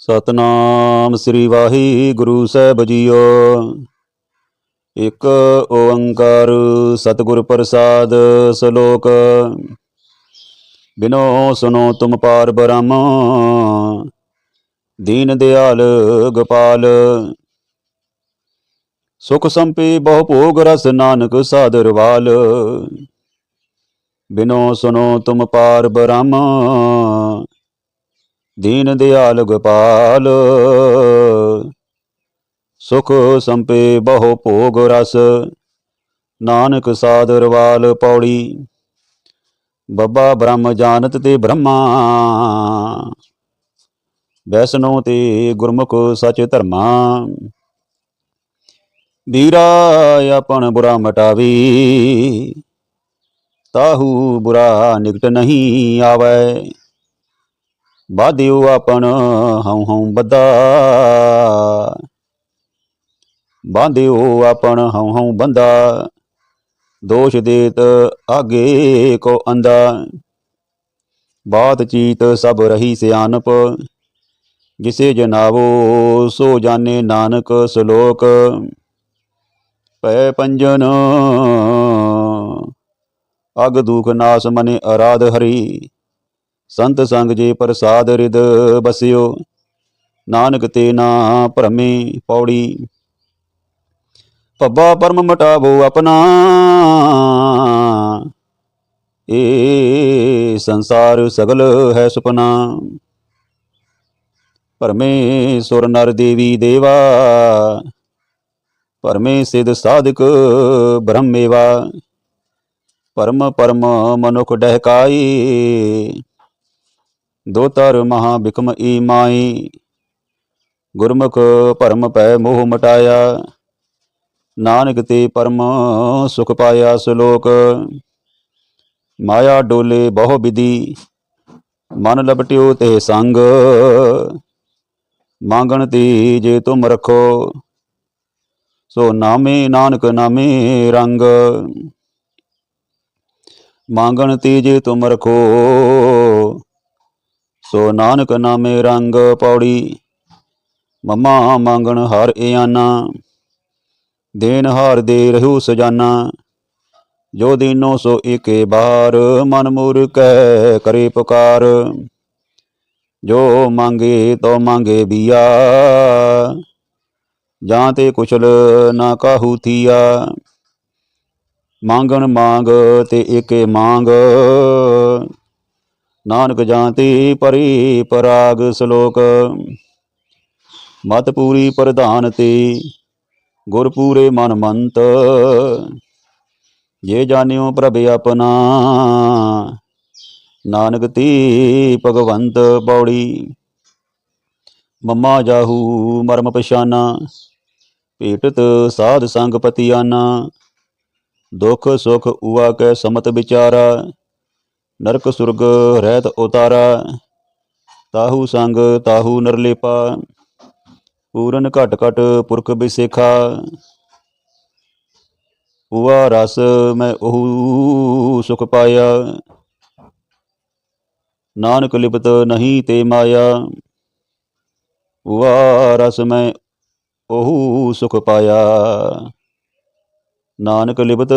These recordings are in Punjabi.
ਸਤਨਾਮ ਸ੍ਰੀ ਵਾਹਿਗੁਰੂ ਸਾਹਿਬ ਜੀਓ। ਇੱਕ ਓੰਕਾਰ ਸਤਿਗੁਰ ਪ੍ਰਸਾਦ ਸ਼ਲੋਕ। ਬਿਨੋ ਸੁਨੋ ਤੁਮ ਪਾਰ ਬ੍ਰਹਮ, ਦੀਨ ਦਿਆਲ ਗੋਪਾਲ। ਸੁਖ ਸੰਪੀ ਬਹੁ ਭੋਗ ਰਸ ਨਾਨਕ ਸਾਧਰਵਾਲ ਬਿਨੋ ਸੁਨੋ ਤੁਮ ਪਾਰ ਬ੍ਰਹਮ ਦੀਨ ਦਿਆਲ ਗੋਪਾਲ। ਸੁਖ ਸੰਪੇ ਬਹੁ ਭੋਗ ਰਸ, ਨਾਨਕ ਸਾਦਰ ਵਾਲ ਪੌੜੀ। ਬੱਬਾ ਬ੍ਰਹਮ ਜਾਣਤ ਤੇ ਬ੍ਰਹਮਾ। ਵੈਸਨੋ ਤੇ ਗੁਰਮੁਖ ਸਚ ਧਰਮਾ। ਵੀਰਾ ਆਪਣ ਬੁਰਾ ਮਟਾਵੀ, ਤਾਹੂ ਬੁਰਾ ਨਿਕਟ ਨਹੀਂ ਆਵੈ। ਬਾਧਿਓ ਆਪਣ, ਹਉ ਹਉ ਬੱਦਾ ਬਾਂਧਿਓ ਆਪਣ, ਹਉ ਹਉ ਬੰਦਾ ਦੋਸ਼ ਦੇਤ ਆਗੇ ਕੋ ਅੰਦਾ ਬਾਤ ਚੀਤ ਸਭ ਰਹੀ ਸਿਆਨਪ ਜਿਸੇ ਜਨਾਵੋ ਸੋ ਜਾਣੇ ਨਾਨਕ ਸ਼ਲੋਕ। ਪੈ ਪੰਜਨ, ਅਗ ਦੁਖ ਨਾਸ ਮਨੇ ਅਰਾਧ ਹਰੀ। ਸੰਤ ਸੰਗ ਜੇ ਪ੍ਰਸਾਦ ਰਿਦ ਬਸਿਓ। ਨਾਨਕ ਤੇ ਨਾ ਭਰਮੇ ਪੌੜੀ। ਪੱਬਾ ਪਰਮ ਮਟਾਵੋ ਆਪਣਾ। ਏ ਸੰਸਾਰ ਸਗਲ ਹੈ ਸੁਪਨਾ। ਪਰਮੇ ਸੁਰ ਨਰ ਦੇਵੀ ਦੇਵਾ। ਪਰਮੇ ਸਿਧ ਸਾਧਕ ਬ੍ਰਹਮੇਵਾ। ਪਰਮ ਪਰਮ ਮਨੁਖ ਡਹਿਕਾਈ ਦੋ ਤਰ ਮਹਾ ਬਿਕਮ ਈ ਮਾਈ, ਗੁਰਮੁਖ ਭਰਮ ਪੈ ਮੋਹ ਮਟਾਇਆ। ਨਾਨਕ ਤੇ ਪਰਮ ਸੁਖ ਪਾਇਆ ਸ਼ਲੋਕ। ਮਾਇਆ ਡੋਲੇ ਬਹੁ ਵਿਧੀ, ਮਨ ਲਪਟਿਓ ਤੇ ਸੰਗ। ਮੰਗਣ ਤੀ ਜੇ ਤੁਮ ਰਖੋ, ਸੋ ਨਾਮੇ ਨਾਨਕ ਨਾਮੇ ਰੰਗ। ਮੰਗਣ ਤੀ ਜੇ ਤੁਮ ਰਖੋ ਸੋ ਨਾਨਕ ਨਾਮੇ ਰੰਗ ਪੌੜੀ, ਮਮਾ ਮੰਗਣ ਹਰ ਇਆਨਾ। ਦੇਨ ਹਾਰ ਦੇ ਰਹੂ ਸਜਾਨਾ, ਜੋ ਦੀਨੋ ਸੋ ਏਕੇ ਬਾਰ, ਮਨ ਮੁਰ ਕਰੇ ਪੁਕਾਰ। ਜੋ ਮੰਗੇ ਤੋ ਮੰਗੇ ਬੀਆ, ਜਾਂ ਤੇ ਕੁਛਲ ਨਾ ਕਾਹੂ ਥੀਆ। ਮੰਗਣ ਮੰਗ ਤੇ ਏਕੇ ਮੰਗ ਨਾਨਕ ਜਾਂਤੀ ਪਰੀ ਪਰਾਗ ਸ਼ਲੋਕ। ਮਤ ਪੂਰੀ ਪ੍ਰਧਾਨ ਤੇ, ਗੁਰ ਪੂਰੇ ਮਨ ਮੰਤ। ਜੇ ਜਾਣਿਓ ਪ੍ਰਭ ਆਪਣਾ, ਨਾਨਕ ਤੀ ਭਗਵੰਤ ਪੌੜੀ। ਮੰਮਾ ਜਾਹੂ ਮਰਮ ਪਛਾਨਾ, ਭੇਟਤ ਸਾਧ ਸੰਗ ਪਤੀਆਨਾ। ਦੁਖ ਸੁਖ ਉਆ ਕੈ ਸਮਤ ਵਿਚਾਰਾ। ਨਰਕ ਸੁਰਗ ਰਹਿਤ ਉਤਾਰਾ, ਤਾਹੂ ਸੰਗ ਤਾਹੂ ਨਰਲੇਪਾ, ਪੂਰਨ ਘਟ ਘਟ ਪੁਰਖ ਬਿਸੇਖਾ ਉਆ ਰਸ ਮੈਂ ਉਹ ਸੁਖ ਪਾਇਆ, ਨਾਨਕ ਲਿਪਤ ਨਹੀਂ ਤੇ ਮਾਇਆ। ਉਆ ਰਸ ਮੈਂ ਉਹ ਸੁਖ ਪਾਇਆ, ਨਾਨਕ ਲਿਪਤ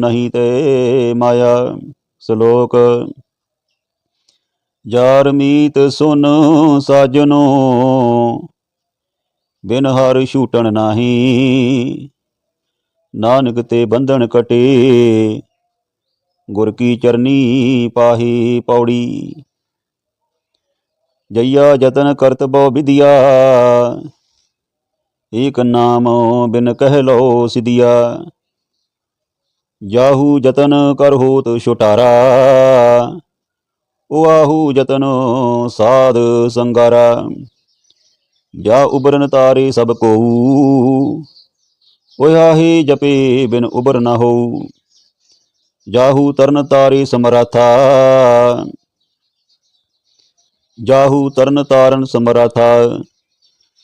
ਨਹੀਂ ਤੇ ਮਾਇਆ। ਸ਼ਲੋਕ। ਯਾਰ ਮੀਤ ਸੁਨ ਸਾਜਨੋ, ਬਿਨ ਹਰ ਛੂਟਣ ਨਾਹੀ। ਨਾਨਕ ਤੇ ਬੰਧਨ ਕਟੇ, ਗੁਰ ਕੀ ਚਰਨੀ ਪਾਹੀ ਪੌੜੀ। ਜਈਆ ਯਤਨ ਕਰਤ ਬੋ ਵਿਦਿਆ ਏਕ ਨਾਮ ਬਿਨ ਕਹਿ ਲੋ ਸਿਦਿਆ ਜਾਹੂ ਯਤਨ ਕਰ ਹੋਤ ਛੁਟਾਰਾ ਆਹੂ ਯਤਨ ਸਾਧ ਸੰਗਾਰਾ। ਜਾ ਉਬਰਨ ਤਾਰੇ ਸਭ ਕੋਊ ਓਇਆ ਹੀ ਜਪੇ ਬਿਨ ਉਬਰ ਨਾ ਹੋਊ। ਜਾਹੂ ਤਰਨ ਤਾਰੇ ਸਮਰਾਥਾ, ਜਾਹੂ ਤਰਨ ਤਾਰਨ ਸਮਰਾਥਾ,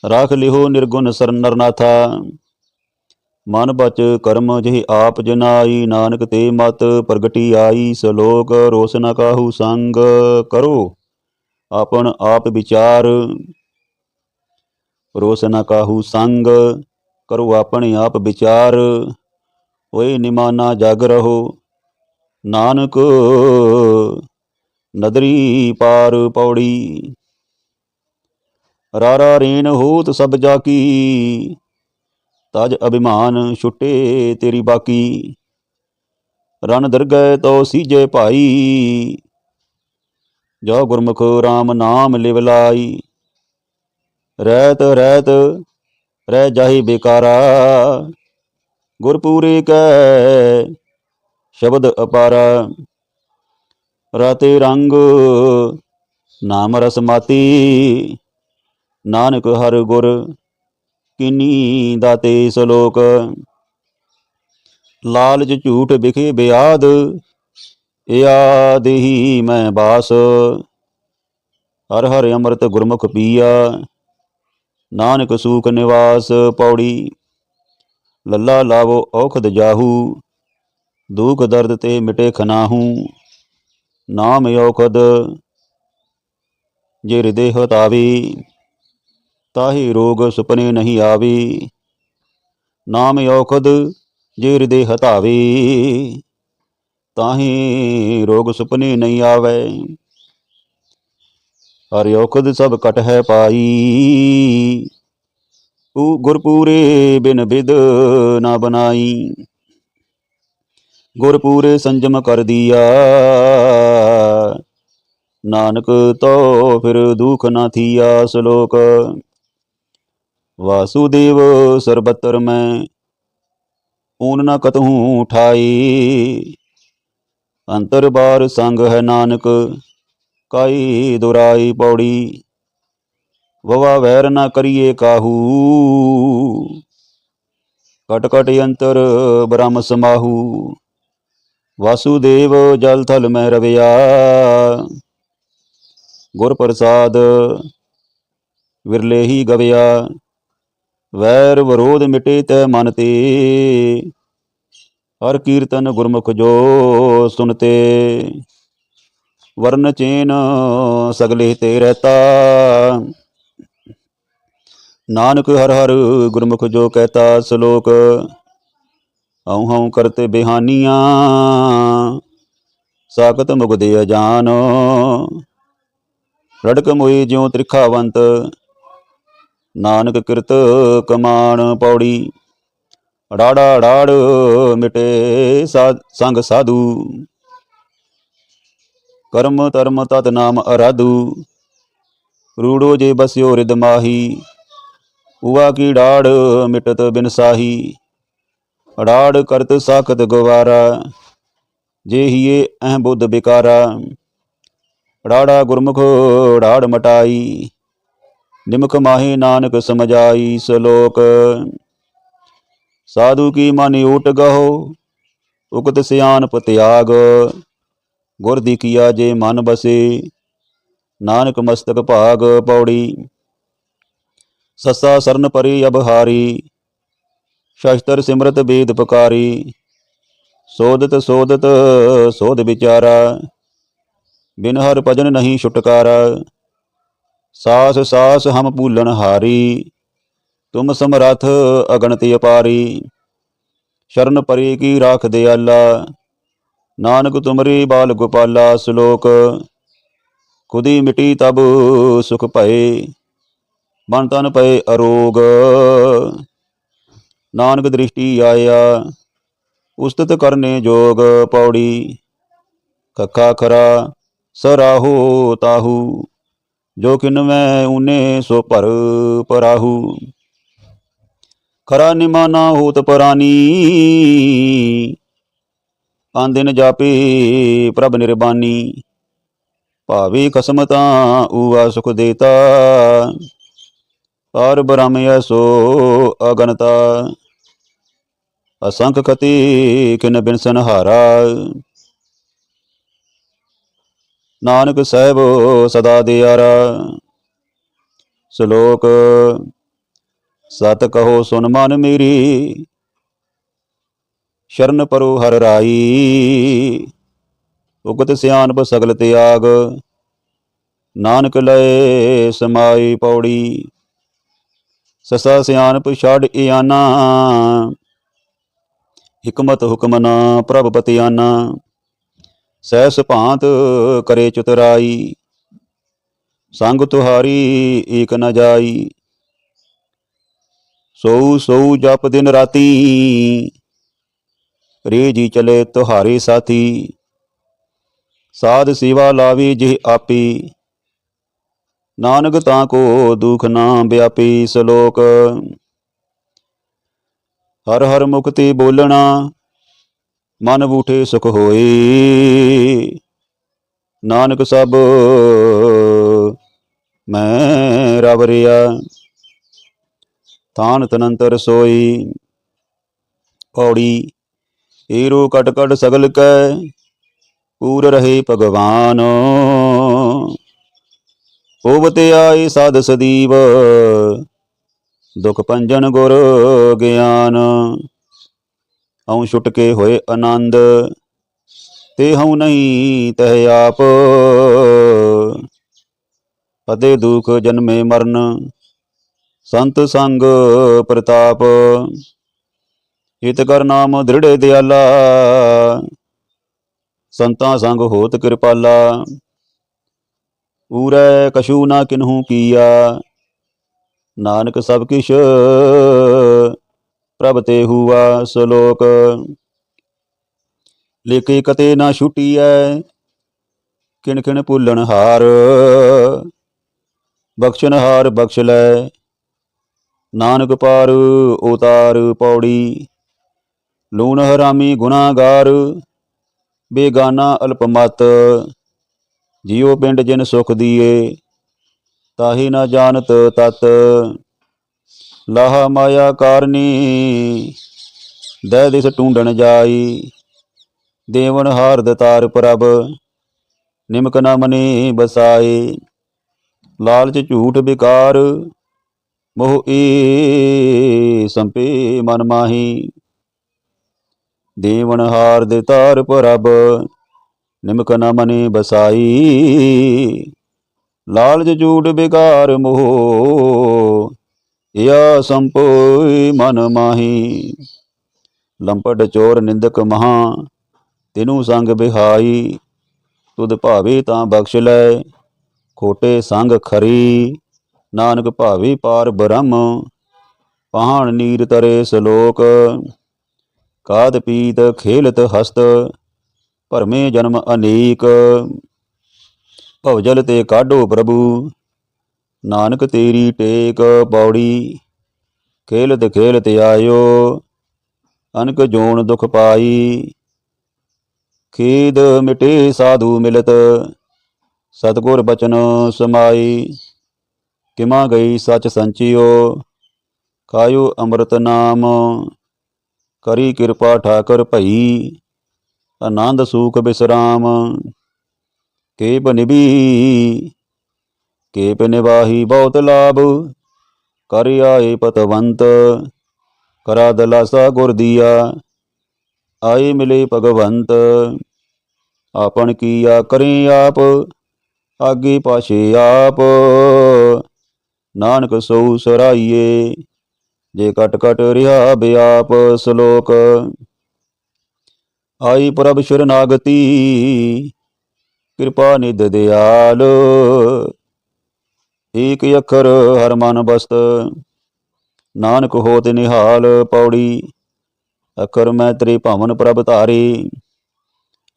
ਰਾਖ ਲਿਹੋ ਨਿਰਗੁਣ ਸਰਨਰਨਾਥਾ ਮਨ ਬਚ ਕਰਮ ਜਿਹੀ ਆਪ ਜਨਾਈ, ਨਾਨਕ ਤੇ ਮਤ ਪ੍ਰਗਟੀ ਆਈ, ਸਲੋਕ ਰੋਸ ਨ ਕਾਹੂ ਸੰਗ ਕਰੋ। ਆਪਣ ਆਪ ਵਿਚਾਰ ਰੋਸ ਨ ਕਾਹੂ ਸੰਗ ਕਰੋ। ਆਪਣੇ ਆਪ ਵਿਚਾਰ ਓਏ ਨਿਮਾਨਾ ਜਗ ਰਹੋ। ਨਾਨਕ ਨਦਰੀ ਪਾਰ ਪੌੜੀ, ਰਾਰਾ ਰੇਨ ਹੋਤ ਸਭ ਜਾ ਕੀ ਤਜ ਅਭਿਮਾਨ ਛੁੱਟੇ ਤੇਰੀ ਬਾਕੀ। ਰਨ ਦਰਗਹਿ ਤੋ ਸੀਜੇ ਭਾਈ। ਜੋ ਗੁਰਮੁਖ RAM ਨਾਮ ਲਿਵ ਲਾਈ। ਰਹਿਤ ਰਹਿਤ ਰਹਿ ਜਾਹੀ ਬੇਕਾਰਾ। ਗੁਰਪੂਰੇ ਕੈ ਸ਼ਬਦ ਅਪਾਰਾ। ਰਾਤੇ ਰੰਗ ਨਾਮ ਰਸ ਮਾਤੀ। ਨਾਨਕ ਹਰ ਗੁਰ ਕਿਨੀ ਦਾਤੇ ਸਲੋਕ? ਲਾਲਚ ਝੂਠ ਵਿਖੇ ਬਿਆਦ ਯਾਦ ਹੀ ਮੈਂ ਬਾਸ। ਹਰ ਹਰ ਅੰਮ੍ਰਿਤ ਗੁਰਮੁਖ ਪੀਆ, ਨਾਨਕ ਸੂਖ ਨਿਵਾਸ ਪੌੜੀ। ਲੱਲਾ ਲਾਵੋ ਔਖਦ ਜਾਹੂ, ਦੁਖ ਦਰਦ ਤੇ ਮਿਟੇ ਖਨਾਹੂ। ਨਾਮ ਔਖਦ, ਜੇ ਹਿਰਦੇ ਹਤਾਵੀ ਤਾਹੀ ਰੋਗ ਸੁਪਨੇ ਨਹੀਂ ਆਵੀ। ਨਾਮ ਔਖਦ ਜੇ ਹਿਰਦੇ ਹਤਾਵੀ। ਤਾਹੀ ਰੋਗ ਸੁਪਨੇ ਨਹੀਂ ਆਵੇ। ਹਰਿ ਔਖਦ ਸਭ ਕਟ ਹੈ ਪਾਈ। ਪੂ ਗੁਰਪੂਰੇ ਬਿਨ ਬਿਦ ਨਾ ਬਨਾਈ। ਗੁਰਪੂਰੇ ਸੰਜਮ ਕਰ ਦੀਆ। ਨਾਨਕ ਤੋ ਫਿਰ ਦੁਖ ਨਾ ਥੀਆ ਸ਼ਲੋਕ। ਵਾਸੁਦੇਵ ਸਰਬਤਰ ਮੈਂ ਊਨ ਨਾ ਕਤਹੂ ਠਾਈ ਅੰਤਰ ਬਾਰ ਸੰਗ ਹੈ ਨਾਨਕ, ਕਾਈ ਦੁਰਾਈ ਪੌੜੀ। ਵਵਾ ਵੈਰ ਨਾ ਕਰੀਏ ਕਾਹੂ। ਕਟ ਕਟ ਅੰਤਰ ਬ੍ਰਹਮ ਸਮਾਹੂ। ਵਾਸੁਦੇਵ ਜਲ ਥਲ ਮੈਂ ਰਵਿਆ। ਗੁਰ ਪ੍ਰਸਾਦ ਵਿਰਲੇ ਹੀ ਗਵਿਆ। ਵੈਰ ਵਿਰੋਧ ਮਿਟੇ ਤੈ ਮਨ ਤੇ। ਹਰ ਕੀਰਤਨ ਗੁਰਮੁਖ ਜੋ ਸੁਨਤੇ। ਵਰਨ ਚੇਨ ਸਗਲੇ ਤੇ ਰਹਤਾ। ਨਾਨਕ ਹਰ ਹਰ ਗੁਰਮੁਖ ਜੋ ਕਹਤਾ ਸ਼ਲੋਕ। ਹਉ ਹਉ ਕਰਤੇ ਬਿਹਾਨੀਆਂ। ਸਾਖਤ ਮੁਗਦੇ ਅਜਾਨ। ਰੜਕ ਮੋਈ ਜਿਉ ਤ੍ਰਿਖਾਵੰਤ। ਨਾਨਕ ਕਿਰਤ ਕਮਾਨ ਪੌੜੀ। ਰਾੜਾ ਰਾੜ ਮਿਟੇ ਸਾ- ਸੰਗ ਸਾਧੂ। ਕਰਮ ਧਰਮ ਤਤ ਨਾਮ ਅਰਾਧੂ। ਰੂੜੋ ਜੇ ਬਸਿਓ ਰਿਦ ਮਾਹੀ। ਉਵਾ ਕੀ ਡਾੜ ਮਿਟਤ ਬਿਨ ਸਾਹੀ। ਕਰਤ ਸਾਖਤ ਗਵਾਰਾ। ਜੇ ਹੀਏ ਅਹ ਬੁੱਧ ਬਿਕਾਰਾ। ਅੜਾੜਾ ਗੁਰਮੁਖ ਢਾੜ ਮਟਾਈ। ਨਿਮਕ ਮਾਹੀ ਨਾਨਕ ਸਮਝਾਈ ਸਲੋਕ। ਸਾਧੂ ਕੀ ਮਨ ਊਟ ਗਹੋ, ਉਕਤ ਸਿਆਨਪ ਤਿਆਗ। ਗੁਰ ਦੀ ਕੀਆ ਜੇ ਮਨ ਬਸੇ, ਨਾਨਕ ਮਸਤਕ ਭਾਗ ਪੌੜੀ। ਸੱਸਾ ਸਰਨ ਪਰੀ ਅਬਹਾਰੀ ਸ਼ਸਤਰ ਸਿਮਰਤ ਬੇਦ ਪਕਾਰੀ। ਸੋਧਤ ਸੋਧਤ ਸੋਧ ਵਿਚਾਰਾ, ਬਿਨ ਹਰ ਭਜਨ ਨਹੀਂ ਛੁਟਕਾਰਾ। ਸਾਸ ਸਾਸ ਹਮ ਭੂਲਨ ਹਾਰੀ, ਤੁਮ ਸਮਰਥ ਅਗਣਤ ਅਪਾਰੀ। ਸ਼ਰਨ ਪਰੀ ਕੀ ਰਾਖ ਦਿਆਲਾ, ਨਾਨਕ ਤੁਮਰੀ ਬਾਲ ਗੋਪਾਲਾ ਸ਼ਲੋਕ, ਖੁਦੀ ਮਿਟੀ ਤਬ ਸੁਖ ਭਏ, ਮਨ ਤਨ ਪਏ ਅਰੋਗ। ਨਾਨਕ ਦ੍ਰਿਸ਼ਟੀ ਆਇਆ, ਉਸਤਤ ਕਰਨੇ ਜੋਗ ਪੌੜੀ, ਕੱਖਾ ਖਰਾ ਸਰਾਹੋ ਤਾਹੂ। ਜੋ ਕਿਨ ਮੈਂ ਊਨੇ ਸੋ ਭਰ ਪਰਾਹੂ। ਖਰਾ ਨਿਮਾਨਾ ਹੋਤ ਪਰਾਨੀ। ਆਂਦਿਨ ਜਾਪੇ ਪ੍ਰਭ ਨਿਰਬਾਨੀ। ਭਾਵੇ ਖਸਮ ਤਾਂ ਊਆ ਸੁਖ ਦੇਤਾ। ਪਰ ਬ੍ਰਹਮ ਐਸੋ ਅਗਨਤਾ। ਅਸੰਖ ਕਤੀ ਕਿਨ ਬਿਨ ਸੰਹਾਰਾ। ਨਾਨਕ ਸਾਹਿਬ ਸਦਾ ਦਿਆਰਾ ਸ਼ਲੋਕ, ਸਤ ਕਹੋ ਸੁਨ ਮਨ ਮੇਰੀ, ਸ਼ਰਨ ਪਰੋ ਹਰ ਰਾਈ। ਉਗਤ ਸਿਆਣਪ ਸਗਲ ਤਿਆਗ, ਨਾਨਕ ਲਏ ਸਮਾਈ ਪੌੜੀ। ਸਸਾ ਸਿਆਣਪ ਛਾੜ ਇਆਨਾ, ਹਕਮਤ ਹੁਕਮ ਨਾ ਪ੍ਰਭ ਪਤਿਆਨਾ ਸਹਿਸ ਭਾਂਤ ਕਰੇ ਚੁਤਰਾਈ, ਸੰਗ ਤੁਹਾਰੀ ਏਕ ਨ ਜਾਈ। ਸੋ ਸੋ ਜਪ ਦਿਨ ਰਾਤੀ ਰੇ ਜੀ ਚਲੇ ਤੁਹਾਰੇ ਸਾਥੀ। ਸਾਧ ਸੇਵਾ ਲਾਵੀ ਜਿਹ ਆਪੀ, ਨਾਨਕ ਤਾਂ ਕੋ ਦੁਖ ਨਾ ਵਿਆਪੀ ਸ਼ਲੋਕ। ਹਰ ਹਰ ਮੁਕਤੀ ਬੋਲਣਾ ਮਨ ਬੂਠੇ ਸੁਖ ਹੋਏ। ਨਾਨਕ ਸਭ, ਮੈਂ ਰਵ ਰਿਆ। ਥਾਨ ਤਨੰਤਰ ਸੋਈ। ਪੌੜੀ, ਏਰੋ ਕਟ ਕਟ ਸਗਲ ਕੈ। ਪੂਰ ਰਹੇ ਭਗਵਾਨ। ਹੋਵਤੇ ਆਏ ਸਾਧ ਸਦੀਵ। ਦੁਖ ਪੰਜਨ ਗੁਰ ਗਿਆਨ। ਹਉ ਛੁਟ ਕੇ ਹੋਏ ਆਨੰਦ, ਤੇ ਹਉ ਨਹੀਂ ਤਹ ਆਪ। ਪਦੇ ਦੁਖ ਜਨਮੇ ਮਰਨ, ਸੰਤ ਸੰਗ ਪ੍ਰਤਾਪ। ਹਿਤ ਕਰ ਨਾਮ ਦ੍ਰਿੜੇ ਦਿਆਲਾ, ਸੰਤਾਂ ਸੰਗ ਹੋਤ ਕਿਰਪਾਲਾ। ਊਰੈ ਕਛੂ ਨਾ ਕਿਨਹੂ ਕੀਆ ਨਾਨਕ ਸਭ ਕਿਛ ਪ੍ਰਭ ਤੇ ਹੁਆ ਸ਼ਲੋਕ। ਲੇਕੇ ਕਤੇ ਨਾ ਛੁਟੀਐ ਕਿਣ ਕਿਣ ਭੁੱਲਣ ਹਾਰ। ਬਖਸ਼ਣ ਹਾਰ ਬਖਸ਼ ਲੈ, ਨਾਨਕ ਪਾਰ ਉਤਾਰ ਪੌੜੀ। ਲੂਣ ਹਰਾਮੀ ਗੁਨਾਹਗਾਰ, ਬੇਗਾਨਾ ਅਲਪਮਤ ਜਿਉ ਪਿੰਡ ਜਿਨ ਸੁਖ ਦੀਏ, ਤਾਹੀ ਨਾ ਜਾਣਤ ਤਤ। ਲਾਹ ਮਾਇਆ ਕਾਰਨੀ ਦੈ ਦਿਸ ਟੂੰਡਣ ਜਾਈ। ਦੇਵਨ ਹਾਰ ਦਤਾਰ ਪ੍ਰਭ, ਨਿਮਕ ਨਾ ਮਨੇ ਬਸਾਏ ਲਾਲਚ ਝੂਠ ਵਿਕਾਰ, ਮੋਹ ਏ ਸੰਪੇ ਮਨ ਮਾਹੀ। ਦੇਵਨ ਹਾਰ ਦੇ ਤਾਰ ਪ੍ਰਭ, ਨਿਮਕ ਨ ਮਨੇ ਬਸਾਈ। ਲਾਲਚ ਝੂਠ ਵਿਕਾਰ, ਮੋਹ ਇਆ ਸੰਪੋਈ ਮਨ ਮਾਹੀ। ਲੰਪਟ ਚੋਰ ਨਿੰਦਕ ਮਹਾ, ਤਿਨੂ ਸੰਗ ਬਿਹਾਈ। ਤੁਧ ਭਾਵੇ ਤਾਂ ਬਖਸ਼ ਲੈ, ਖੋਟੇ ਸੰਗ ਖਰੀ। ਨਾਨਕ ਭਾਵੇ ਪਾਰ ਬ੍ਰਹਮ ਪਹਾਣ ਨੀਰ ਤਰੇ ਸ਼ਲੋਕ। ਕਾਦ ਪੀਤ ਖੇਲਤ ਹਸਤ, ਭਰਮੇ ਜਨਮ ਅਨੇਕ। ਭਵਜਲ ਤੇ ਕਾਢੋ ਪ੍ਰਭੂ ਨਾਨਕ ਤੇਰੀ ਟੇਕ ਪੌੜੀ, ਖੇਲਤ ਖੇਲਤ ਆਇਓ, ਅਨਕ ਜੋਨ ਦੁਖ ਪਾਈ। ਖੇਦ ਮਿਟੇ ਸਾਧੂ ਮਿਲਤ, ਸਤਗੁਰ ਬਚਨ ਸਮਾਈ। ਕਿਮਾ ਗਈ ਸਚ ਸੰਚਿਓ, ਖਾਇਓ ਅੰਮ੍ਰਿਤ ਨਾਮ। ਕਰੀ ਕਿਰਪਾ ਠਾਕਰ ਭਈ, ਆਨੰਦ ਸੂਖ ਬਿਸਰਾਮ। ਕੇਪ ਨਿਭੀ ਕੇਪ ਨਿਵਾਹੀ ਬਹੁਤ ਲਾਭ। ਕਰ ਆਏ ਪਤਵੰਤ, ਕਰਾ ਦਲਾਸਾ ਗੁਰ ਦੀਆ, ਆਏ ਮਿਲੇ ਭਗਵੰਤ। ਆਪਨ ਕੀਆ ਕਰੇ ਆਪ, ਆਗੇ ਪਾਛੇ ਆਪ। ਨਾਨਕ ਸੋ ਸਰਾਈਏ, ਜੇ ਕਟ ਕਟ ਰਿਹਾ ਬਿਆਪ ਸ਼ਲੋਕ। ਆਈ ਪ੍ਰਭ ਸ਼ਰਨਾਗਤੀ, ਕਿਰਪਾ ਨਿਦ ਦਿਆਲ। ਏਕ ਅੱਖਰ ਹਰ ਮਨ ਬਸਤ, ਨਾਨਕ ਹੋਤ ਨਿਹਾਲ ਪੌੜੀ, ਅੱਖਰ ਮੈਂ ਤੇਰੇ ਭਵਨ ਪ੍ਰਭ ਧਾਰੇ,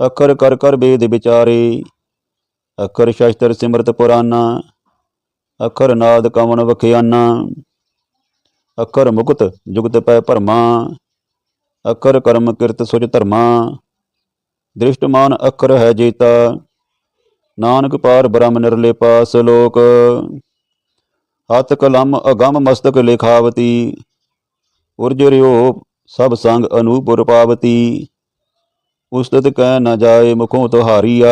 ਅੱਖਰ ਕਰ ਕਰ ਬੇਦ ਵਿਚਾਰੇ, ਅੱਖਰ ਸ਼ਸਤਰ ਸਿਮਰਤ ਪੁਰਾਨਾ, ਅੱਖਰ ਨਾਦ ਕਵਣ ਵਖਿਆਨਾ, ਅੱਖਰ ਮੁਕਤ ਜੁਗਤ ਪੈ ਭਰਮਾ, ਅੱਖਰ ਕਰਮ ਕਿਰਤ ਸੁਜ ਧਰਮਾ, ਦ੍ਰਿਸ਼ਟਮਾਨ ਅੱਖਰ ਹੈ ਜੀਤਾ, ਨਾਨਕ ਪਾਰ ਬ੍ਰਹਮ ਨਿਰਲੇਪਾ ਸ਼ਲੋਕ ਹੱਥ ਕਲਮ ਅਗੰਮ ਮਸਤਕ ਲਿਖਾਵਤੀ ਉਰਜ ਰਿਓ ਸਭ ਸੰਗ ਅਨੂਪੁਰ ਪਾਵਤੀ। ਉਸਤਤ ਕਹਿ ਨਾ ਜਾਏ ਮੁਖੋਂ ਤੁਹਾਰੀਆ,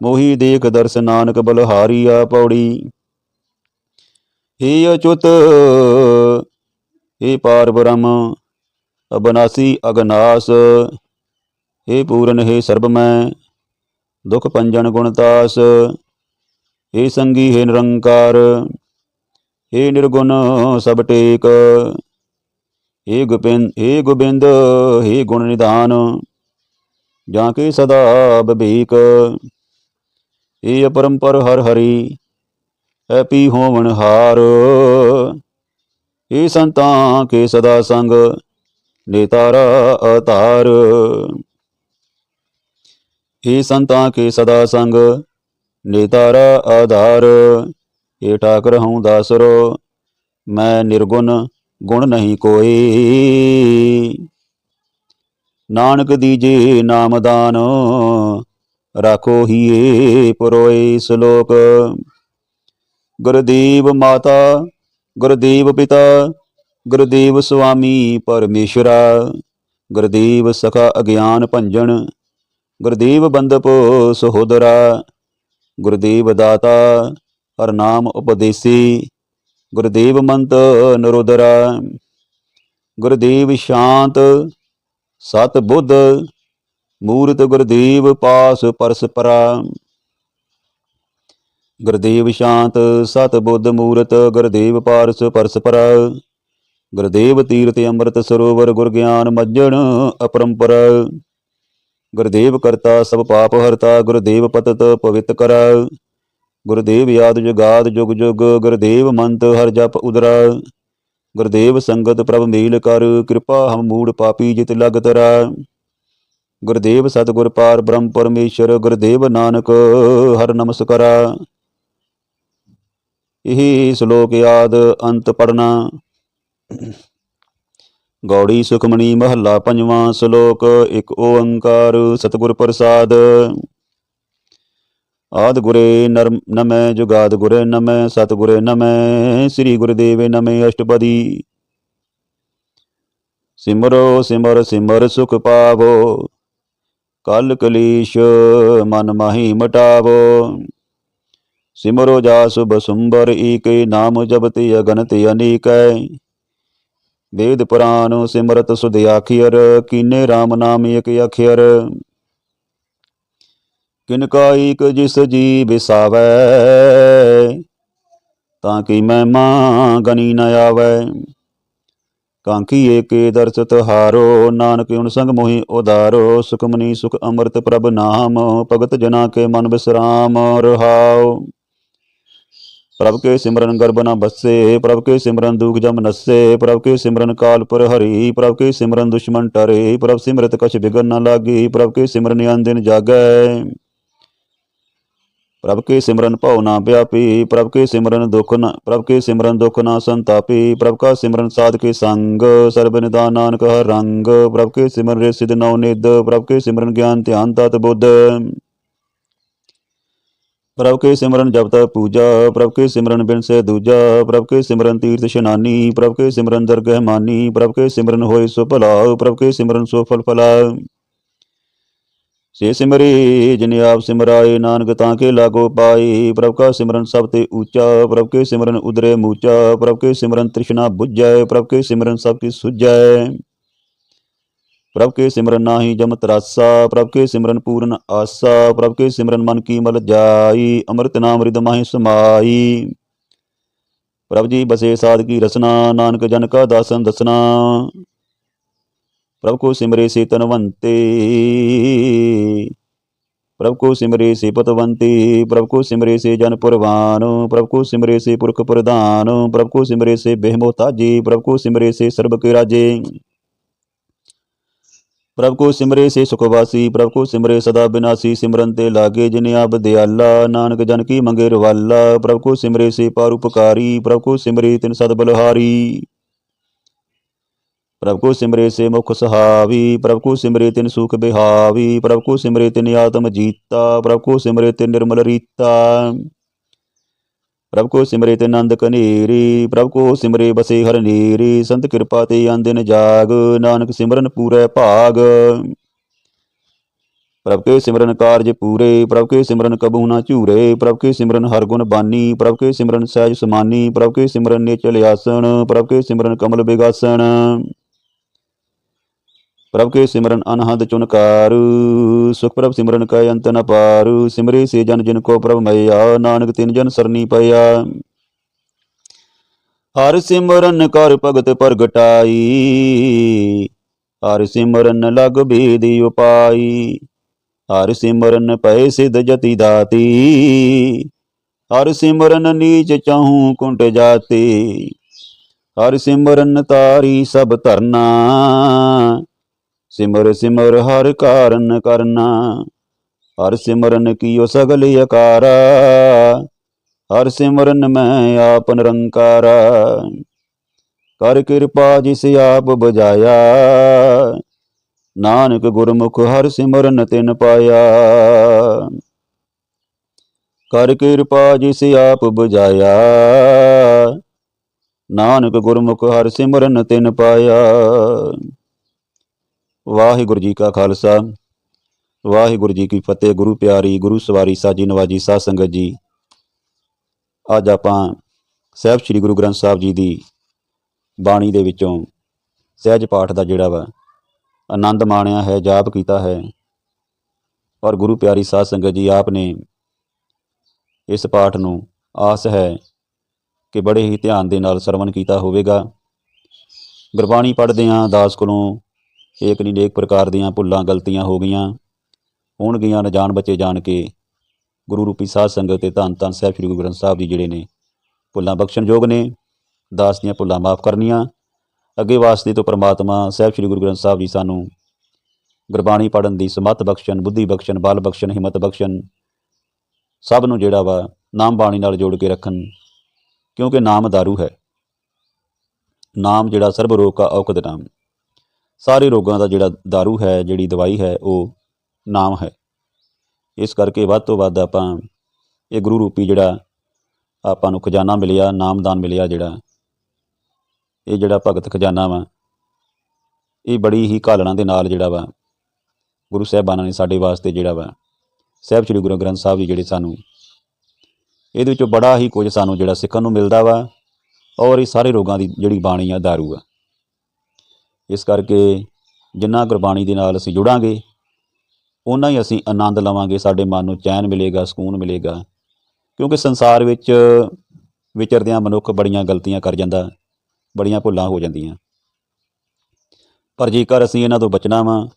ਮੋਹੀ ਦੇਖ ਦਰਸ ਨਾਨਕ ਬਲਹਾਰੀਆ ਪੌੜੀ। ਏ ਅਚੁਤ ਏ ਪਾਰ ਬ੍ਰਹਮ ਅਬਨਾਸੀ ਅਗਨਾਸ ਏ ਪੂਰਨ, ਹੈ ਸਰਬ ਮੈਂ ਦੁਖ ਪੰਜਨ ਗੁਣਤਾਸ ਏ ਸੰਗੀ, ਹੈ ਨਿਰੰਕਾਰ ਏ ਨਿਰਗੁਣ, ਸਭ ਟੇਕ। ਏ ਗੋਬਿੰਦ ਏ ਗੋਬਿੰਦ ਏ ਗੁਣ ਨਿਧਾਨ, ਜਾਂ ਕੇ ਸਦਾ ਬਬੀਕ। ਏ ਅਪਰੰਪਰ ਹਰ ਹਰੀ ਐਪੀ ਹੋਵਨ ਹਾਰ। ਏ ਸੰਤਾਂ ਕੇ ਸਦਾ ਸੰਗ ਨੇਤਾਰਾ ਅਤਾਰ। ਏ ਸੰਤਾਂ ਕੇ ਸਦਾ ਸੰਗ ਨੇਤਾਰਾ ਆਧਾਰ ਏ ਠਾਕਰ ਹਉ ਦਾਸਰੋ, ਮੈਂ ਨਿਰਗੁਣ ਗੁਣ ਨਹੀਂ ਕੋਈ। ਨਾਨਕ ਦੀਜੇ ਨਾਮਦਾਨ, ਰਾਖੋ ਹੀਏ ਪਰੋਏ ਸ਼ਲੋਕ। ਗੁਰਦੀਵ ਮਾਤਾ, ਗੁਰਦੀਵ ਪਿਤਾ, ਗੁਰਦੀਵ ਸੁਆਮੀ ਪਰਮੇਸ਼ਰਾ, ਗੁਰਦੀਵ ਸਖਾ ਅਗਿਆਨ ਭੰਜਨ, ਗੁਰਦੇਵ ਬੰਦਪ ਸਹੋਦਰਾ ਗੁਰਦੇਵ ਦਾਤਾ, ਹਰ ਨਾਮ ਉਪਦੇਸੀ, ਗੁਰਦੇਵ ਮੰਤ ਨਰੋਦਰਾ ਗੁਰਦੇਵ ਸ਼ਾਂਤ, ਸਤ ਬੁੱਧ, ਮੂਰਤ ਗੁਰਦੇਵ ਪਾਸ ਪਰਸਪਰਾ। ਗੁਰਦੇਵ ਸ਼ਾਂਤ, ਸਤ ਬੁੱਧ, ਮੂਰਤ ਗੁਰਦੇਵ ਪਾਰਸ ਪਰਸਪਰਾ। ਗੁਰਦੇਵ ਤੀਰਥ ਅੰਮ੍ਰਿਤ ਸਰੋਵਰ, ਗੁਰ ਗਿਆਨ ਮੱਜਣ ਅਪਰੰਪਰ। ਗੁਰਦੇਵ ਕਰਤਾ, ਸਭ ਪਾਪ ਹਰਤਾ, ਗੁਰਦੇਵ ਪਤਤ ਪਵਿੱਤ ਕਰ। ਗੁਰਦੇਵ ਯਾਦ ਜੁਗਾਦ ਜੁਗ ਜੁਗ, ਗੁਰਦੇਵ ਮੰਤ ਹਰ ਜਪ ਉਦਰਾ। ਗੁਰਦੇਵ ਸੰਗਤ ਪ੍ਰਭ ਮੇਲ ਕਰ, ਕਿਰਪਾ ਹਮ ਮੂੜ ਪਾਪੀ ਜਿਤ ਲਗ ਤਰਾ। ਗੁਰਦੇਵ ਸਤਿਗੁਰ ਪਾਰ ਬ੍ਰਹਮ ਪਰਮੇਸ਼ਰ, ਗੁਰਦੇਵ ਨਾਨਕ ਹਰ ਨਮਸਕਾਰਾ। ਇਹ ਸ਼ਲੋਕ ਯਾਦ ਅੰਤ ਪੜਨਾ ਗੌੜੀ ਸੁਖਮਣੀ ਮਹੱਲਾ ਪੰਜਵਾਂ ਸ਼ਲੋਕ, ਇੱਕ ਓੰਕਾਰ ਸਤਿਗੁਰ ਪ੍ਰਸਾਦ। ਆਦ ਗੁਰੇ ਨਰਮ ਨਮੈ, ਜੁਗਾਦ ਗੁਰੇ ਨਮੈ, ਸਤਿਗੁਰੇ ਨਮੈ, ਸ੍ਰੀ ਗੁਰਦੇਵੇ ਨਮੈ ਅਸ਼ਟਪਦੀ। ਸਿਮਰੋ ਸਿਮਰ ਸਿਮਰ ਸੁਖ ਪਾਵੋ, ਕਲ ਕਲੀਸ਼ ਮਨ ਮਾਹੀ ਮਟਾਵੋ। ਸਿਮਰੋ ਜਾ ਸੁਭ ਸੁੰਬਰ ਈਕੇ ਨਾਮ ਜਪਤੀ ਅਗਨਤ ਅਨੀਕੈ। ਵੇਦ ਪੁਰਾਨ ਸਿਮਰਤ ਸੁਧ ਆਖਿਰ ਕੀਨੇ RAM ਨਾਮ ਇਕ ਅਖਿਰ ਕਿਨ ਕਾ ਜਿਸ ਜੀ ਵਿਸਾਵੈ ਤਾਂ ਕਿ ਮੈਂ ਮਾਂ ਗਨੀ ਨ ਆਵੈ। ਕਾਂਕੀ ਏਕੇ ਦਰਸਤ ਹਾਰੋ ਨਾਨਕ ਉਨ ਸੰਗ ਮੋਹਿ ਉਦਾਰੋ ਸੁਖਮਨੀ ਸੁਖ ਅੰਮ੍ਰਿਤ ਪ੍ਰਭ ਨਾਮ, ਭਗਤ ਜਨਾ ਕੇ ਮਨ ਬਿਸਰਾਮ ਰਹਾਉ। ਪ੍ਰਭ ਕੇ ਸਿਮਰਨ ਗਰਬ ਨ ਬਸੇ ਪ੍ਰਭ ਕੇ ਸਿਮਰਨ ਦੁਖ ਜਮ ਨਸੇ ਪ੍ਰਭ ਕੇ ਸਿਮਰਨ ਕਾਲ ਪਰ ਹਰੀ ਪ੍ਰਭ ਕੇ ਸਿਮਰਨ ਦੁਸ਼ਮਨ ਟਰੇ ਪ੍ਰਭ ਸਿਮਰਤ ਕਛ ਬਿਗਨ ਨ ਲਾਗੀ ਪ੍ਰਭ ਕੇ ਸਿਮਰਨ ਅੰਦਿਨ ਜਾਗੈ ਪ੍ਰਭ ਕੇ ਸਿਮਰਨ ਭਉ ਨਾ ਵਿਆਪੀ ਪ੍ਰਭ ਕੇ ਸਿਮਰਨ ਦੁਖ ਨ ਪ੍ਰਭ ਕੇ ਸਿਮਰਨ ਦੁਖ ਨਾ ਸੰਤਾਪੀ ਪ੍ਰਭ ਕਾ ਸਿਮਰਨ ਸਾਧ ਕੇ ਸੰਗ ਸਰਬ ਨਿਦਾਨ ਨਾਨਕ ਹਰ ਰੰਗ ਪ੍ਰਭ ਕੇ ਸਿਮਰਨ ਰੇ ਸਿਧ ਨਉ ਨਿਦ ਪ੍ਰਭ ਕੇ ਸਿਮਰਨ ਗਿਆਨ ਧਿਆਨ ਤਤ ਬੁੱਧ ਪ੍ਰਭ ਕੇ ਸਿਮਰਨ ਜਪਤ ਪੂਜਾ, ਪ੍ਰਭ ਕੇ ਸਿਮਰਨ ਬਿਨ ਸੇ ਦੂਜਾ, ਪ੍ਰਭ ਕੇ ਸਿਮਰਨ ਤੀਰਥ ਸ਼ਨਾਨੀ ਪ੍ਰਭ ਕੇ ਸਿਮਰਨ ਦਰਗਹਿ ਮਾਨੀ, ਪ੍ਰਭ ਕੇ ਸਿਮਰਨ ਹੋਏ ਸੋ ਭਲਾ, ਪ੍ਰਭ ਕੇ ਸਿਮਰਨ ਸੋ ਫਲ ਫਲਾ। ਸੇ ਸਿਮਰੇ ਜਿਨ ਆਪ ਸਿਮਰਾਏ, ਨਾਨਕ ਤਾਂ ਕੇ ਲਾਗੋ ਪਾਈ ਪ੍ਰਭ ਕਾ ਸਿਮਰਨ ਸਭ ਤੇ ਊਚਾ ਪ੍ਰਭ ਕੇ ਸਿਮਰਨ ਉਦਰੇ ਮੂਚਾ, ਪ੍ਰਭ ਕੇ ਸਿਮਰਨ ਤ੍ਰਿਸ਼ਨਾ 부ਝੈ ਪ੍ਰਭ ਕੇ ਸਿਮਰਨ ਸਭ ਕੀ ਸੁਝੈ। ਪ੍ਰਭ ਕੇ ਸਿਮਰਨ ਨਾਹੀ ਜਮ ਤਰਾਸਾ ਪ੍ਰਭ ਕੇ ਸਿਮਰਨ ਪੂਰਨ ਆਸਾ ਪ੍ਰਭ ਕੇ ਸਿਮਰਨ ਮਨ ਕੀ ਮਲ ਜਾਈ ਅੰਮ੍ਰਿਤ ਨਾਮ ਰਿਦ ਮਾਹੀ ਸਮਾਈ ਪ੍ਰਭ ਜੀ ਬਸੇ ਸਾਧ ਕੀ ਰਸਨਾ ਨਾਨਕ ਜਨ ਕਾ ਦਾਸਨ ਦਸਨਾ ਪ੍ਰਭ ਕੋ ਸਿਮਰੇ ਸੇ ਤਨਵੰਤੇ ਪ੍ਰਭ ਕੋ ਸਿਮਰੇ ਸੇ ਪਤਵੰਤੇ ਪ੍ਰਭ ਕੋ ਸਿਮਰੇ ਸੇ ਜਨ ਪੁਰਵਾਨ ਪ੍ਰਭ ਕੋ ਸਿਮਰੇ ਸੇ ਪੁਰਖ ਪ੍ਰਧਾਨ ਪ੍ਰਭ ਕੋ ਸਿਮਰੇ ਸੇ ਬਹਿਮੋਤਾਜੀ ਪ੍ਰਭ ਕੋ ਸਿਮਰੇ ਸੇ ਸਰਬ ਕੇ ਰਾਜੇ ਪ੍ਰਭ ਕੋ ਸਿਮਰੇ ਸੇ ਸੁਖਵਾਸੀ, ਪ੍ਰਭ ਕੋ ਸਿਮਰੇ ਸਦਾ ਬਿਨਾਸੀ, ਸਿਮਰਨ ਤੇ ਲਾਗੇ ਜਿਨ ਆਪ ਦਿਆਲਾ, ਨਾਨਕ ਜਨ ਕੀ ਮੰਗੇ ਰਵਾਲਾ, ਪ੍ਰਭ ਕੋ ਸਿਮਰੇ ਸੇ ਪਰਉਪਕਾਰੀ ਪ੍ਰਭ ਕੋ ਸਿਮਰੇ ਤਿਨ ਸਦ ਬਲਹਾਰੀ। ਪ੍ਰਭ ਕੋ ਸਿਮਰੇ ਸੇ ਮੁਖ ਸਹਾਵੀ, ਪ੍ਰਭ ਕੋ ਸਿਮਰੇ ਤਿਨ ਸੁਖ ਬਿਹਾਵੀ, ਪ੍ਰਭ ਕੋ ਸਿਮਰੇ ਤਿਨ ਆਤਮ ਜੀਤਾ, ਪ੍ਰਭ ਕੋ ਸਿਮਰੇ ਤਿਨ ਨਿਰਮਲ ਰੀਤਾ। ਪ੍ਰਭ ਕੋ ਸਿਮਰੇ ਤੇ ਨੰਦ ਕਨੇਰੀ ਪ੍ਰਭ ਕੋ ਸਿਮਰੇ ਬਸੇ ਹਰ ਨੀਰੀ ਸੰਤ ਕਿਰਪਾ ਤੇ ਆਂਦਿਨ ਜਾਗ, ਨਾਨਕ ਸਿਮਰਨ ਪੂਰੇ ਭਾਗ। ਪ੍ਰਭ ਕੇ ਸਿਮਰਨ ਕਾਰਜ ਪੂਰੇ, ਪ੍ਰਭ ਕੇ ਸਿਮਰਨ ਕਬੂ ਨਾ ਝੂਰੇ, ਪ੍ਰਭ ਕੇ ਸਿਮਰਨ ਹਰ ਗੁਣ ਬਾਨੀ, ਪ੍ਰਭ ਕੇ ਸਿਮਰਨ ਸਹਿਜ ਸਮਾਨੀ, ਪ੍ਰਭ ਕੇ ਸਿਮਰਨ ਨਿਚਲ ਆਸਣ, ਪ੍ਰਭ ਕੇ ਸਿਮਰਨ ਕਮਲ ਬਿਗਾਸਣ। ਪ੍ਰਭ ਕੇ ਸਿਮਰਨ ਅਨਹਦ ਚੁਨਕਾਰ, ਸੁਖ ਪ੍ਰਭ ਸਿਮਰਨ ਕੈ ਅੰਤ ਨ ਪਾਰ, ਸਿਮਰੇ ਸੇ ਜਨ ਜਿਨ ਕੋ ਪ੍ਰਭ ਮਇਆ, ਨਾਨਕ ਤਿਨ ਜਨ ਸਰਨੀ ਪਇਆ। ਹਰ ਸਿਮਰਨ ਕਰ ਭਗਤ ਪ੍ਰਗਟਾਈ, ਹਰ ਸਿਮਰਨ ਲਗ ਬੇਦੀ ਉਪਾਈ, ਹਰ ਸਿਮਰਨ ਪਏ ਸਿਧ ਜਤੀ ਦਾਤੀ, ਹਰ ਸਿਮਰਨ ਨੀਚ ਚਾਹੂੰ ਕੁੰਟ ਜਾਤੀ, ਹਰ ਸਿਮਰਨ ਤਾਰੀ ਸਭ ਧਰਨਾ। ਸਿਮਰ ਸਿਮਰ ਹਰ ਕਾਰਨ ਕਰਨਾ, ਹਰ ਸਿਮਰਨ ਕੀਓ ਸਗਲ ਅਕਾਰਾ ਹਰ ਸਿਮਰਨ ਮੈਂ ਆਪ ਨਿਰੰਕਾਰਾ। ਕਰ ਕਿਰਪਾ ਜਿਸ ਆਪ ਬਜਾਇਆ ਨਾਨਕ ਗੁਰਮੁਖ ਹਰ ਸਿਮਰਨ ਤਿਨ ਪਾਇਆ। ਕਰ ਕਿਰਪਾ ਜਿਸ ਆਪ ਬਜਾਇਆ ਨਾਨਕ ਗੁਰਮੁਖ ਹਰ ਸਿਮਰਨ ਤਿਨ ਪਾਇਆ। ਵਾਹਿਗੁਰੂ ਜੀ ਕਾ ਖਾਲਸਾ, ਵਾਹਿਗੁਰੂ ਜੀ ਕੀ ਫਤਿਹ, ਗੁਰੂ ਪਿਆਰੀ, ਗੁਰੂ ਸਵਾਰੀ, ਸਾਜੀ ਨਵਾਜੀ, ਸਾਧ ਸੰਗਤ ਜੀ। ਅੱਜ ਆਪਾਂ ਸਾਹਿਬ ਸ੍ਰੀ ਗੁਰੂ ਗ੍ਰੰਥ ਸਾਹਿਬ ਜੀ ਦੀ ਬਾਣੀ ਦੇ ਵਿੱਚੋਂ ਸਹਿਜ ਪਾਠ ਦਾ ਜਿਹੜਾ ਵਾ, ਆਨੰਦ ਮਾਣਿਆ ਹੈ, ਜਾਪ ਕੀਤਾ ਹੈ। ਔਰ ਗੁਰੂ ਪਿਆਰੀ ਸਾਧ ਸੰਗਤ ਜੀ, ਆਪ ਨੇ ਇਸ ਪਾਠ ਨੂੰ ਆਸ ਹੈ ਕਿ ਬੜੇ ਹੀ ਧਿਆਨ ਦੇ ਨਾਲ ਸਰਵਣ ਕੀਤਾ ਹੋਵੇਗਾ। ਗੁਰਬਾਣੀ ਪੜ੍ਹਦੇ ਹਾਂ ਦਾਸ ਕੋਲੋਂ ਏਕ ਨਹੀਂ ਨੇਕ ਪ੍ਰਕਾਰ ਦੀਆਂ ਭੁੱਲਾਂ ਗਲਤੀਆਂ ਹੋ ਗਈਆਂ, ਹੋਣਗੀਆਂ ਨਾ ਬੱਚੇ ਜਾਣ ਕੇ। ਗੁਰੂ ਰੂਪੀ ਸਾਧ ਸੰਗਤ ਤੇ ਧੰਨ ਧੰਨ ਸਾਹਿਬ ਸ੍ਰੀ ਗੁਰੂ ਗ੍ਰੰਥ ਸਾਹਿਬ ਜੀ ਜਿਹੜੇ ਨੇ, ਭੁੱਲਾਂ ਬਖਸ਼ਣਯੋਗ ਨੇ, ਦਾਸ ਦੀਆਂ ਭੁੱਲਾਂ ਮਾਫ ਕਰਨੀਆਂ। ਅੱਗੇ ਵਾਸਤੇ ਤੋਂ ਪ੍ਰਮਾਤਮਾ ਸਾਹਿਬ ਸ੍ਰੀ ਗੁਰੂ ਗ੍ਰੰਥ ਸਾਹਿਬ ਜੀ ਸਾਨੂੰ ਗੁਰਬਾਣੀ ਪੜ੍ਹਨ ਦੀ ਸਮੱਤ ਬਖਸ਼ਣ, ਬੁੱਧੀ ਬਖਸ਼ਣ, ਬਲ ਬਖਸ਼ਣ, ਹਿੰਮਤ ਬਖਸ਼ਣ, ਸਭ ਨੂੰ ਜਿਹੜਾ ਵਾ ਨਾਮ ਬਾਣੀ ਨਾਲ ਜੋੜ ਕੇ ਰੱਖਣ, ਕਿਉਂਕਿ ਨਾਮ ਦਾਰੂ ਹੈ। ਨਾਮ ਜਿਹੜਾ ਸਰਬ ਰੋਗ ਕਾ ਔਖਦ ਨਾਮ। ਸਾਰੇ ਰੋਗਾਂ ਦਾ ਜਿਹੜਾ दारू ਹੈ ਜਿਹੜੀ ਦਵਾਈ ਹੈ ਉਹ ਨਾਮ ਹੈ ਇਸ ਕਰਕੇ ਵੱਧ ਤੋਂ ਵੱਧ ਆਪਾਂ ਇਹ ਗੁਰੂ ਰੂਪੀ ਜਿਹੜਾ ਆਪਾਂ ਨੂੰ ਖਜ਼ਾਨਾ ਮਿਲਿਆ ਨਾਮਦਾਨ ਮਿਲਿਆ ਜਿਹੜਾ ਇਹ ਜਿਹੜਾ ਭਗਤ ਖਜ਼ਾਨਾ ਵਾ ਇਹ ਬੜੀ ਹੀ ਘਾਲਣਾ ਦੇ ਨਾਲ ਜਿਹੜਾ ਵਾ ਗੁਰੂ ਸਾਹਿਬਾਨਾਂ ਨੇ ਸਾਡੇ ਵਾਸਤੇ ਜਿਹੜਾ ਵਾ ਸਾਹਿਬ ਸ੍ਰੀ ਗੁਰੂ ਗ੍ਰੰਥ ਸਾਹਿਬ ਜੀ ਜਿਹੜੇ ਸਾਨੂੰ ਇਹਦੇ ਵਿੱਚੋਂ ਬੜਾ ਹੀ ਕੁਝ ਸਾਨੂੰ ਜਿਹੜਾ ਸਿੱਖਣ ਨੂੰ ਮਿਲਦਾ ਵਾ ਔਰ ਇਹ ਸਾਰੇ ਰੋਗਾਂ ਦੀ ਜਿਹੜੀ ਬਾਣੀ ਆ दारू ਆ ਇਸ ਕਰਕੇ ਜਿੰਨਾ ਗੁਰਬਾਣੀ ਦੇ ਨਾਲ ਅਸੀਂ ਜੁੜਾਂਗੇ ਉਹਨਾਂ ਹੀ ਅਸੀਂ ਆਨੰਦ ਲਵਾਂਗੇ, ਸਾਡੇ ਮਨ ਨੂੰ ਚੈਨ ਮਿਲੇਗਾ, ਸਕੂਨ ਮਿਲੇਗਾ। ਕਿਉਂਕਿ ਸੰਸਾਰ ਵਿੱਚ ਵਿਚਰਦਿਆਂ ਮਨੁੱਖ ਬੜੀਆਂ ਗਲਤੀਆਂ ਕਰ ਜਾਂਦਾ, ਬੜੀਆਂ ਭੁੱਲਾਂ ਹੋ ਜਾਂਦੀਆਂ। ਪਰ ਜੇਕਰ ਅਸੀਂ ਇਹਨਾਂ ਤੋਂ ਬਚਣਾ ਵਾ,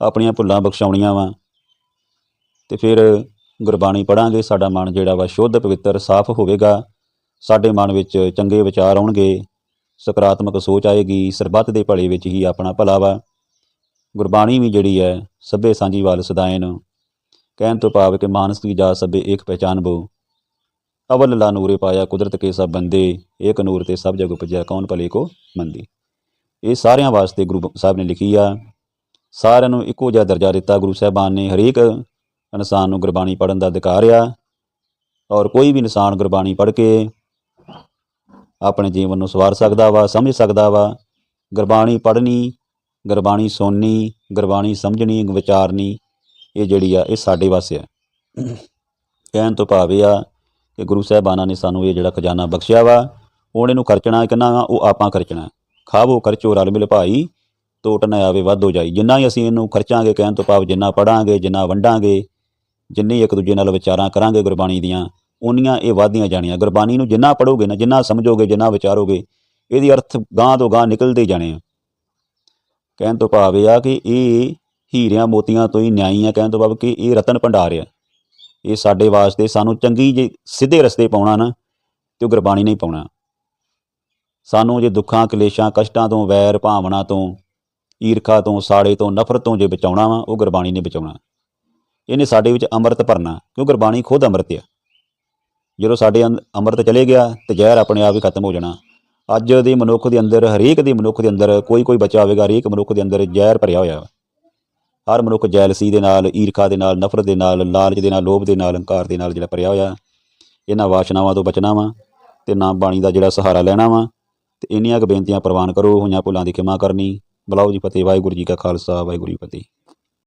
ਆਪਣੀਆਂ ਭੁੱਲਾਂ ਬਖਸ਼ਾਉਣੀਆਂ ਵਾ, ਤੇ ਫਿਰ ਗੁਰਬਾਣੀ ਪੜਾਂਗੇ ਸਾਡਾ ਮਨ ਜਿਹੜਾ ਵਾ ਸ਼ੁੱਧ, ਪਵਿੱਤਰ, ਸਾਫ਼ ਹੋਵੇਗਾ, ਸਾਡੇ ਮਨ ਵਿੱਚ ਚੰਗੇ ਵਿਚਾਰ ਆਉਣਗੇ ਸਕਾਰਾਤਮਕ ਸੋਚ ਆਏਗੀ, ਸਰਬੱਤ ਦੇ ਭਲੇ ਵਿੱਚ ਹੀ ਆਪਣਾ ਭਲਾ ਵਾ। ਗੁਰਬਾਣੀ ਵੀ ਜਿਹੜੀ ਹੈ, ਸਭੇ ਸਾਂਝੀ ਵਾਲ ਸਦਾਇਨ। ਕਹਿਣ ਤੋਂ ਭਾਵ ਕਿ ਮਾਨਸ ਕੀ ਜਾ ਸਭੇ ਇੱਕ ਪਹਿਚਾਨ ਬੋ। ਅਵਲ ਲਾ ਨੂਰੇ ਪਾਇਆ ਕੁਦਰਤ ਕੇ ਸਭ ਬੰਦੇ, ਏਕ ਨੂਰ ਤੇ ਸਭ ਜਗ ਉਪਜਿਆ, ਕੌਣ ਭਲੇ ਕੋ ਮੰਦੀ? ਇਹ ਸਾਰਿਆਂ ਵਾਸਤੇ ਗੁਰੂ ਸਾਹਿਬ ਨੇ ਲਿਖੀ ਆ। ਸਾਰਿਆਂ ਨੂੰ ਇੱਕੋ ਜਿਹਾ ਦਰਜਾ ਦਿੱਤਾ ਗੁਰੂ ਸਾਹਿਬਾਨ ਨੇ, ਹਰੇਕ ਇਨਸਾਨ ਨੂੰ ਗੁਰਬਾਣੀ ਪੜ੍ਹਨ ਦਾ ਅਧਿਕਾਰ ਆ। ਔਰ ਕੋਈ ਵੀ ਇਨਸਾਨ ਗੁਰਬਾਣੀ ਪੜ੍ਹ ਕੇ ਆਪਣੇ ਜੀਵਨ ਨੂੰ ਸਵਾਰ ਸਕਦਾ ਵਾ, ਸਮਝ ਸਕਦਾ ਵਾ। ਗੁਰਬਾਣੀ ਪੜ੍ਹਨੀ, ਗੁਰਬਾਣੀ ਸੁਣਨੀ, ਗੁਰਬਾਣੀ ਸਮਝਣੀ, ਵਿਚਾਰਨੀ, ਇਹ ਜਿਹੜੀ ਆ, ਇਹ ਸਾਡੇ ਵਾਸਤੇ ਆ। ਕਹਿਣ ਤੋਂ ਭਾਵ ਇਹ ਆ ਕਿ ਗੁਰੂ ਸਾਹਿਬਾਨਾਂ ਨੇ ਸਾਨੂੰ ਇਹ ਜਿਹੜਾ ਖਜ਼ਾਨਾ ਬਖਸ਼ਿਆ ਵਾ, ਹੁਣ ਇਹਨੂੰ ਖਰਚਣਾ ਕਿੰਨਾ ਵਾ, ਉਹ ਆਪਾਂ ਖਰਚਣਾ। ਖਾਵੋ, ਖਰਚੋ, ਰਲ ਮਿਲ ਭਾਈ ਤੋਟ ਨਾ ਆਵੇ, ਵੱਧ ਹੋ ਜਾਈ। ਜਿੰਨਾ ਹੀ ਅਸੀਂ ਇਹਨੂੰ ਖਰਚਾਂਗੇ, ਕਹਿਣ ਤੋਂ ਭਾਵ ਜਿੰਨਾ ਪੜਾਂਗੇ ਜਿੰਨਾ ਵੰਡਾਂਗੇ, ਜਿੰਨੀ ਇੱਕ ਦੂਜੇ ਨਾਲ ਵਿਚਾਰਾਂ ਕਰਾਂਗੇ ਗੁਰਬਾਣੀ ਦੀਆਂ ਉਨੀਆਂ ਇਹ ਵਧਦੀਆਂ ਜਾਣੀਆਂ। ਗੁਰਬਾਣੀ ਨੂੰ ਜਿੰਨਾ ਪੜੋਗੇ ਨਾ, ਜਿੰਨਾ ਸਮਝੋਗੇ, ਜਿੰਨਾ ਵਿਚਾਰੋਗੇ, ਇਹਦੀ ਅਰਥ ਗਾਂ ਤੋਂ ਗਾਂ ਨਿਕਲਦੇ ਜਾਣੇ ਆ। ਕਹਿਣ ਤੋਂ ਭਾਵ ਇਹ ਆ ਕਿ ਇਹ ਹੀਰਿਆਂ ਮੋਤੀਆਂ ਤੋਂ ਹੀ ਨਿਆਈ ਆ, ਕਹਿਣ ਤੋਂ ਭਾਵ ਕਿ ਇਹ ਰਤਨ ਭੰਡਾਰ ਆ। ਇਹ ਸਾਡੇ ਵਾਸਤੇ ਸਾਨੂੰ ਚੰਗੀ ਜੇ ਸਿੱਧੇ ਰਸਤੇ ਪਾਉਣਾ ਨਾ, ਤੇ ਉਹ ਗੁਰਬਾਣੀ ਨਹੀਂ ਪਾਉਣਾ। ਸਾਨੂੰ ਜੇ ਦੁੱਖਾਂ, ਕਲੇਸ਼ਾਂ, ਕਸ਼ਟਾਂ ਤੋਂ, ਵੈਰ ਭਾਵਨਾ ਤੋਂ, ਈਰਖਾ ਤੋਂ, ਸਾੜੇ ਤੋਂ, ਨਫ਼ਰਤ ਤੋਂ ਜੇ ਬਚਾਉਣਾ ਵਾ, ਉਹ ਗੁਰਬਾਣੀ ਨੇ ਬਚਾਉਣਾ। ਇਹਨੇ ਸਾਡੇ ਵਿੱਚ ਅੰਮ੍ਰਿਤ ਭਰਨਾ, ਕਿਉਂ? ਗੁਰਬਾਣੀ ਖੁਦ ਅੰਮ੍ਰਿਤ ਆ। ਜਦੋਂ ਸਾਡੇ ਅੰਦ- ਅੰਮ੍ਰਿਤ ਚਲੇ ਗਿਆ ਤੇ ਜ਼ਹਿਰ ਆਪਣੇ ਆਪ ਹੀ ਖਤਮ ਹੋ ਜਾਣਾ। ਅੱਜ ਦੇ ਮਨੁੱਖ ਦੇ ਅੰਦਰ, ਹਰੇਕ ਦੇ ਮਨੁੱਖ ਦੇ ਅੰਦਰ ਕੋਈ ਕੋਈ ਬੱਚਾ ਹੋਵੇਗਾ, ਹਰੇਕ ਮਨੁੱਖ ਦੇ ਅੰਦਰ ਜ਼ਹਿਰ ਭਰਿਆ ਹੋਇਆ ਵਾ। ਹਰ ਮਨੁੱਖ ਜੈਲਸੀ ਦੇ ਨਾਲ, ਈਰਖਾ ਦੇ ਨਾਲ, ਨਫ਼ਰਤ ਦੇ ਨਾਲ, ਲਾਲਚ ਦੇ ਨਾਲ, ਲੋਭ ਦੇ ਨਾਲ, ਹੰਕਾਰ ਦੇ ਨਾਲ ਜਿਹੜਾ ਭਰਿਆ ਹੋਇਆ। ਇਹਨਾਂ ਵਾਸ਼ਨਾਵਾਂ ਤੋਂ ਬਚਣਾ ਵਾ ਤੇ ਨਾਮ ਬਾਣੀ ਦਾ ਜਿਹੜਾ ਸਹਾਰਾ ਲੈਣਾ ਵਾ ਤੇ ਇੰਨੀਆਂ ਕੁ ਬੇਨਤੀਆਂ ਪ੍ਰਵਾਨ ਕਰੋ, ਹੋਈਆਂ ਭੁੱਲਾਂ ਦੀ ਖਿਮਾ ਕਰਨੀ। ਬੁਲਾਓ ਜੀ ਫਤਿਹ, ਵਾਹਿਗੁਰੂ ਜੀ ਕਾ ਖਾਲਸਾ, ਵਾਹਿਗੁਰੂ ਜੀ ਫਤਿਹ।